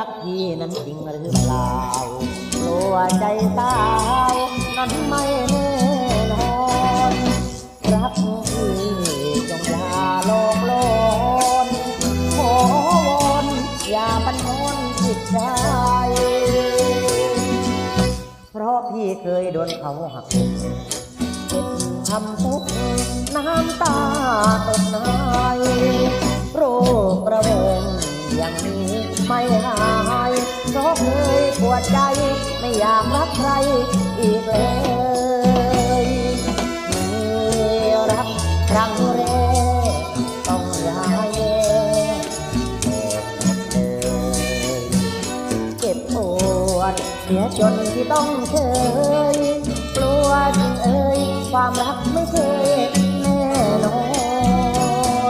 รักพี่นั้นจริงหรือเปล่ากลัวใจสาวนั้นไม่แน่นอนรักพี่จงอย่าโลกโลนขอวอนอย่าบันทอนจิตใจ เพราะพี่เคยโดนเขาหักอกเจ็บทำทุกข์น้ำตาตกในโรคประเวงอย่างนี้ไม่หา ปวดใจ ไม่อยากรักใครอีกเลยมีรักครั้งแรกต้องย้ายแยกแยกหมดเจ็บปวดเสียจนที่ต้องเคยกลัวจริงเอ่ยความรักไม่เคยแน่นอ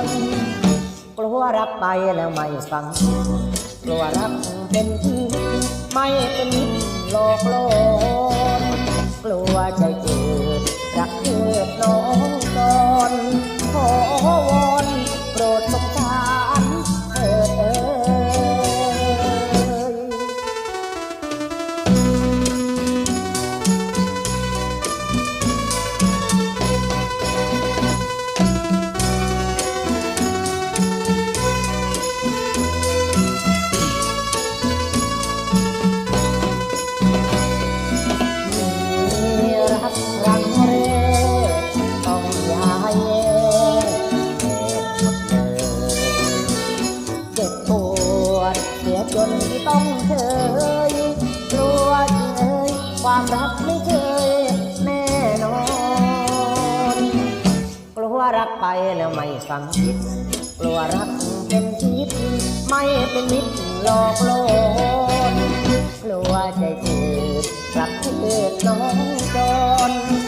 นกลัวรักไปแล้วไม่ฟังกลัวรักเป็นที่ ไม่เป็นมิตรหลอกลวงกลัวใจ สียจนที่ต้องเคยกลัวจริงเอ่ยความรักไม่เคยแน่นอน กลัวรักไปแล้วไม่ฟังคิด กลัวรักเป็นพิษไม่เป็นมิตรหลอกลวงกลัวใจจืดรักเกิดน้อง